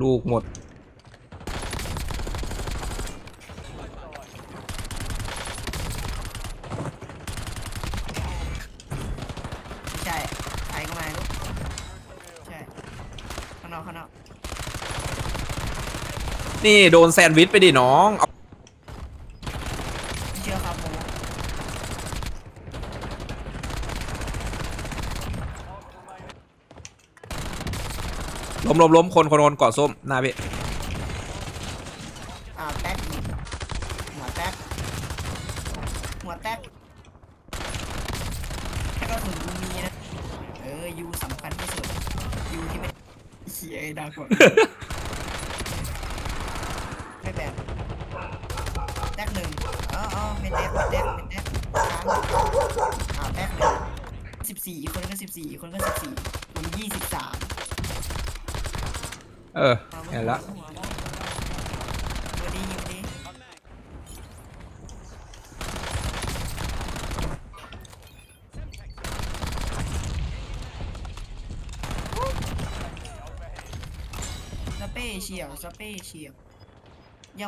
ลูกหมด ไม่ใช่ใครก็มาลูกใช่ข้างนอกข้างนอก นี่โดนแซนด์วิชไปดิน้อง เอา ไม่เชื่อครับโม ล้มล้มล้มคนคนคนกอดส้มหน้าพี่อ่าแป๊กหัวแป๊กหัวแป๊กถ้าก็ถึงยูมีนะเออยูสำคัญที่สุดยูที่ไม่เชียไอ้ดาวกว่าไม่แบ่งแป๊กหนึ่งอ๋ออ๋อเป็นแป๊กเป็นแป๊กเป็นแป๊กค้างอ่าแป๊กหนึ่งสิบสี่อีกคนก็สิบสี่อีกคนก็สิบสี่รวมยี่สิบสาม เออเห็นละวันนี้วันนี้สเปเชียลสเปเชียล